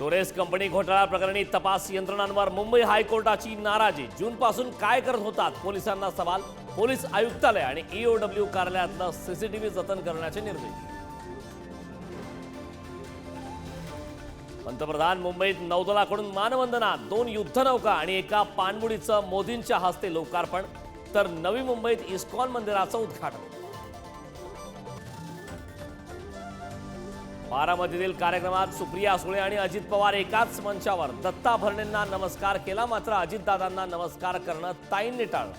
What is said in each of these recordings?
Torres company घोटाळा प्रकरणी तपास यंत्रणांवर मुंबई हायकोर्टाची नाराजी. जूनपासून काय करत होतात पोलिसांना सवाल? पोलीस आयुक्तालय आणि ईओडब्ल्यू कार्यालयातलं सीसीटीव्ही जतन करण्याचे निर्देश. पंतप्रधान मुंबईत नौदलाकडून मानवंदना दोन युद्धनौका आणि एका पाणबुडीचं मोदींच्या हस्ते लोकार्पण. तर नवी मुंबईत इस्कॉन मंदिराचं उद्घाटन. बारामतीतील कार्यक्रमात सुप्रिया सुळे आणि अजित पवार एकाच मंचावर दत्ता भरणेंना नमस्कार केला. मात्र अजितदादांना नमस्कार करणं ताईंनी टाळलं.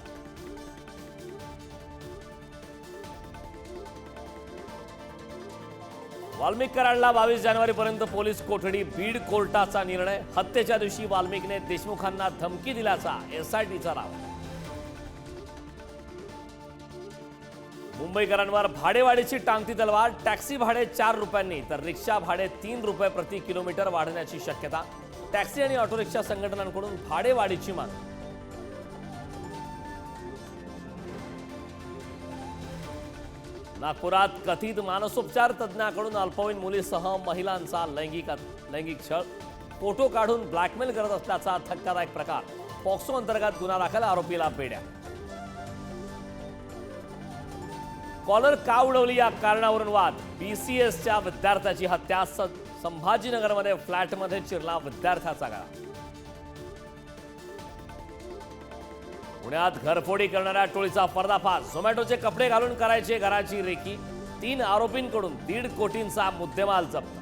वाल्मिकरांना बावीस जानेवारीपर्यंत पोलीस कोठडी बीड कोर्टाचा निर्णय. हत्येच्या दिवशी वाल्मिकने देशमुखांना धमकी दिल्याचा एसआयटीचा राव. मुंबईकरांवर भाडेवाढीची टांगती तलवार टॅक्सी भाडे चार रुपयांनी तर रिक्षा भाडे तीन रुपये प्रति किलोमीटर वाढण्याची शक्यता. टॅक्सी आणि ऑटो रिक्षा संघटनांकडून भाडेवाढीची मागणी. नागपुरात कथित मानसोपचार तज्ज्ञाकडून अल्पवयीन मुलीसह महिलांचा लैंगिक लैंगिक छळ. फोटो काढून ब्लॅकमेल करत असल्याचा धक्कादायक प्रकार. पॉक्सो अंतर्गत गुन्हा दाखल आरोपीला बेड्या कॉलर का उडवली या कारणावरून वाद? बी सी एसच्या विद्यार्थ्याची हत्या संभाजीनगरमध्ये फ्लॅटमध्ये चिरला विद्यार्थ्याचा गळा. पुण्यात घरफोडी करणाऱ्या टोळीचा पर्दाफाश. झोमॅटोचे कपडे घालून करायचे घराची रेकी. तीन आरोपींकडून दीड कोटींचा मुद्देमाल जप्त.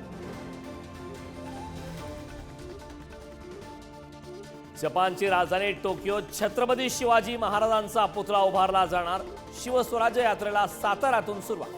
जपानची राजधानी टोकियो छत्रपती शिवाजी महाराजांचा पुतळा उभारला जाणार. शिवस्वराज्य यात्रेला सातारातून सुरुवात.